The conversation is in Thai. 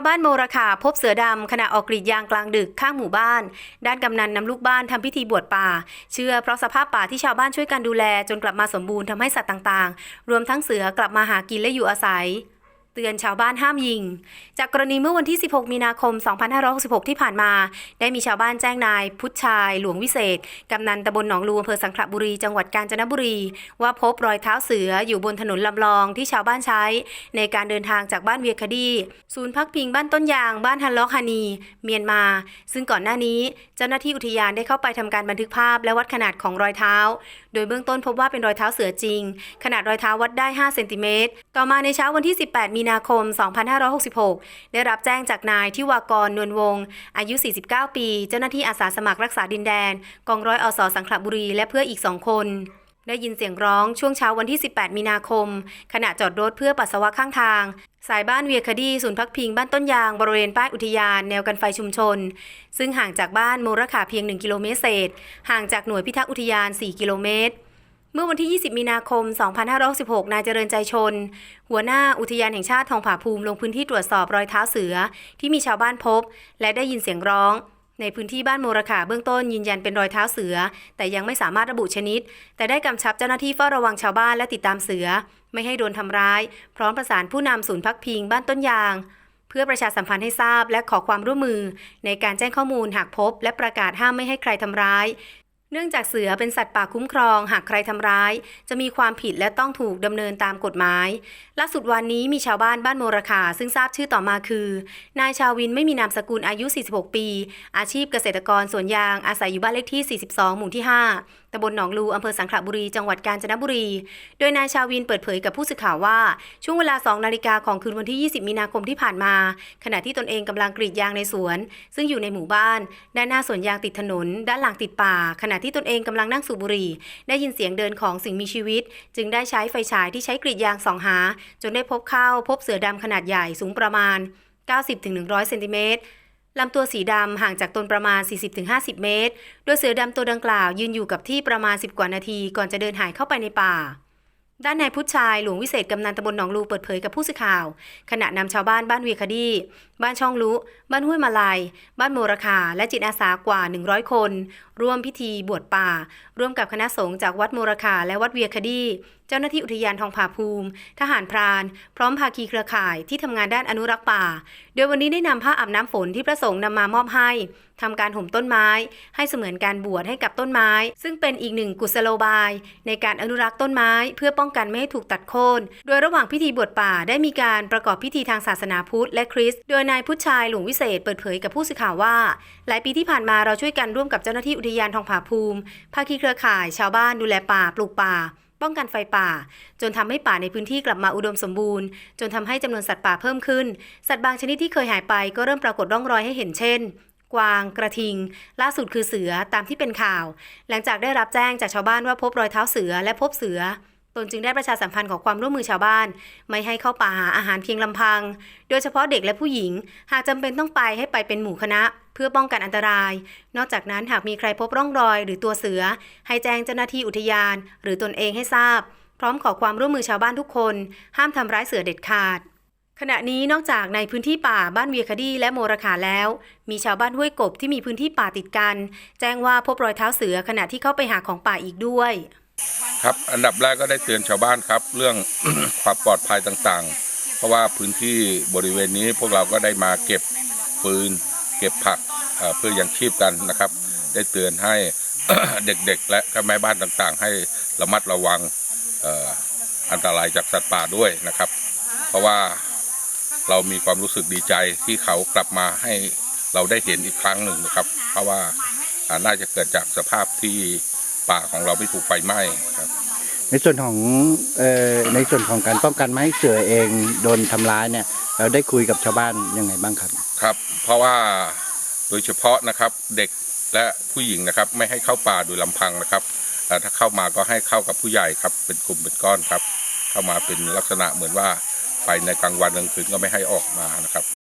าวบ้านโมราคาพบเสือดำขณะออกกรีดยางกลางดึกข้างหมู่บ้าน ด้านกำนันนำลูกบ้านทำพิธีบวชป่า เชื่อเพราะสภาพป่าที่ชาวบ้านช่วยกันดูแลจนกลับมาสมบูรณ์ทำให้สัตว์ต่างๆ รวมทั้งเสือกลับมาหากินและอยู่อาศัย เตือนชาวบ้านห้ามยิง จากกรณีเมื่อวันที่ 16 มีนาคม 2566 ที่ผ่านมา ได้มีชาวบ้านแจ้งนาย พุทชาย หลวงวิเศษ กำนันตำบลหนองลูอำเภอสังขละบุรี จังหวัดกาญจนบุรี ว่าพบรอยเท้าเสืออยู่บนถนนลำลองที่ชาวบ้านใช้ ในการเดินทางจากบ้านเวียคดี ศูนย์พักพิงบ้านต้นยาง บ้านฮันล็อกฮานี เมียนมา ซึ่งก่อนหน้านี้ เจ้าหน้าที่อุทยานได้เข้าไปทำการบันทึกภาพและวัดขนาดของรอยเท้า โดยเบื้องต้นพบว่าเป็นรอยเท้าเสือจริง ขนาดรอยเท้าวัดได้ 5 เซนติเมตร ต่อมาในเช้าวันที่ 18 มีีนาคม 2566 ได้รับแจ้งจากนายทิวากรนวลวงศ์อายุ 49 ปี เจ้าหน้าที่อาสาสมัครรักษาดินแดน กองร้อยอสสังขละบุรี และเพื่ออีก2คนได้ยินเสียงร้องช่วงเช้าวันที่ 18 มีนาคม ขณะจอดรถเพื่อปัสสาวะข้างทาง สายบ้านเวียคดีศูนย์พักพิงบ้านต้นยาง บริเวณป้ายอุทยานแนวกันไฟชุมชน ซึ่งห่างจากบ้านโมระขาเพียง 1 กิโลเมตรเศษ ห่างจากหน่วยพิทักษ์อุทยาน 4 กิโลเมตร เมื่อวันที่ 20 มีนาคม 2516 นายเจริญใจชน หัวหน้าอุทยานแห่งชาติทองผาภูมิลงพื้นที่ตรวจสอบรอยเท้าเสือที่มีชาวบ้านพบ และได้ยินเสียงร้อง ในพื้นที่บ้านโมระขาเบื้องต้นยืนยันเป็นรอยเท้าเสือ แต่ยังไม่สามารถระบุชนิด แต่ได้กำชับเจ้าหน้าที่เฝ้าระวังชาวบ้านและติดตามเสือ ไม่ให้โดนทำร้าย พร้อมประสานผู้นำศูนย์พักพิงบ้านต้นยาง เพื่อประชาสัมพันธ์ให้ทราบและขอความร่วมมือ ในการแจ้งข้อมูลหากพบ และประกาศห้ามไม่ให้ใครทำร้าย เนื่องจากเสือเป็นสัตว์ป่าคุ้มครอง หากใครทำร้าย จะมีความผิดและต้องถูกดำเนินตามกฎหมายล่าสุดวันนี้มีชาวบ้านบ้านโมราคาซึ่งทราบชื่อต่อมาคือ นายชาวินไม่มีนามสกุลอายุ 46 ปี อาชีพเกษตรกรสวนยางอาศัยอยู่บ้านเลขที่ 42 หมู่ที่ 5ตำบลหนองลูอำเภอสังขละบุรีจังหวัดกาญจนบุรี โดยนายชาวินเปิดเผยกับผู้สื่อข่าวว่า ช่วงเวลา 2 นาฬิกาของคืนวันที่ 20 มีนาคมที่ผ่านมา ขณะที่ตนเองกำลังกรีดยางในสวน ซึ่งอยู่ในหมู่บ้าน ด้านหน้าสวนยางติดถนน ด้านหลังติดป่าขณะที่ตนเองกำลังนั่งสูบบุหรี่ ได้ยินเสียงเดินของสิ่งมีชีวิต จึงได้ใช้ไฟฉายที่ใช้กรีดยางส่องหา จนได้พบเข้าพบเสือดำขนาดใหญ่สูงประมาณ 90-100เซนติเมตรลำตัวสีดำห่างจากตนประมาณ 40-50 เมตร โดยเสือดำตัวดังกล่าวยืนอยู่กับที่ประมาณ 10 กว่านาทีก่อนจะเดินหายเข้าไปในป่า ด้านนายพุทธชายหลวงวิเศษกำนันตำบลหนองลูเปิดเผยกับผู้สื่อข่าว ขณะนำชาวบ้านบ้านเวียคดี บ้านช่องลุ บ้านห้วยมาลาย บ้านโมราคา และจิตอาสากว่า 100 คน ร่วมพิธีบวชป่า ร่วมกับคณะสงฆ์จากวัดโมราคาและวัดเวียคดี เจ้าหน้าที่อุทยานทองผาภูมิ ทหารพราน พร้อมภาคีเครือข่ายที่ทำงานด้านอนุรักษ์ป่า โดยวันนี้ได้นำผ้าอาบน้ำฝนที่พระสงฆ์นำมามอบให้ทำการห่มต้นไม้ ให้เสมือนการบวชให้กับต้นไม้ ซึ่งเป็นอีกหนึ่งกุศโลบาย ในการอนุรักษ์ต้นไม้ เพื่อป้องกันไม่ให้ถูกตัดโค่น โดยระหว่างพิธีบวชป่าได้มีการประกอบพิธีทางศาสนาพุทธและคริสต์ โดยนายพุทธชายหลวงวิเศษเปิดเผยกับผู้สื่อข่าวว่า หลายปีที่ผ่านมาเราช่วยกันร่วมกับเจ้าหน้าที่อุทยานทองผาภูมิ ภาคีเครือข่ายชาวบ้านดูแลป่าปลูกป่า ป้องกันไฟป่า จนทำให้ป่าในพื้นที่กลับมาอุดมสมบูรณ์ จนทำให้จำนวนสัตว์ป่าเพิ่มขึ้น สัตว์บางชนิดที่เคยหายไปก็เริ่มปรากฏร่องรอยให้เห็นเช่น กวาง กระทิง ล่าสุดคือเสือตามที่เป็นข่าว หลังจากได้รับแจ้งจากชาวบ้านว่าพบรอยเท้าเสือและพบเสือ ตนจึงได้ประชาสัมพันธ์ขอความร่วมมือชาวบ้าน ไม่ให้เข้าป่าหาอาหารเพียงลำพัง โดยเฉพาะเด็กและผู้หญิง หากจำเป็นต้องไปให้ไปเป็นหมู่คณะ เพื่อป้องกันอันตราย นอกจากนั้นหากมีใครพบร่องรอย หรือตัวเสือ ให้แจ้งเจ้าหน้าที่อุทยาน หรือตนเองให้ทราบ พร้อมขอความร่วมมือชาวบ้านทุกคน ห้ามทำร้ายเสือเด็ดขาดขณะนี้นอกจากในพื้นที่ป่าบ้านเวียคดีและโมราคาแล้ว มีชาวบ้านห้วยกบที่มีพื้นที่ป่าติดกัน แจ้งว่าพบรอยเท้าเสือขณะที่เข้าไปหาของป่าอีกด้วย ครับ อันดับแรกก็ได้เตือนชาวบ้านครับ เรื่องความปลอดภัยต่างๆ เพราะว่าพื้นที่บริเวณนี้พวกเราก็ได้มาเก็บฟืน เก็บผักเพื่อยังชีพกันนะครับ ได้เตือนให้เด็กๆ และแม่บ้านต่างๆ ให้ระมัดระวังอันตรายจากสัตว์ป่าด้วยนะครับ เพราะว่าเรามีความรู้สึกดีใจที่เขากลับมาให้เราได้เห็นอีกครั้งหนึ่งนะครับ เพราะว่าน่าจะเกิดจากสภาพที่ ป่าของเราไม่ถูกไฟไหม้ครับ ในส่วนของเอ่อในส่วนของการป้องกันไม่ให้เสือเองโดนทำร้ายเนี่ย เราได้คุยกับชาวบ้านยังไงบ้างครับ ครับ เพราะว่าโดยเฉพาะนะครับเด็กและผู้หญิงนะครับ ไม่ให้เข้าป่าโดยลำพังนะครับเอ่อถ้าเข้ามาก็ให้เข้ากับผู้ใหญ่ครับ เป็นกลุ่มเป็นก้อนครับ เข้ามาเป็นลักษณะเหมือนว่าไปในกลางวันกลางคืนก็ไม่ให้ออกมานะครับ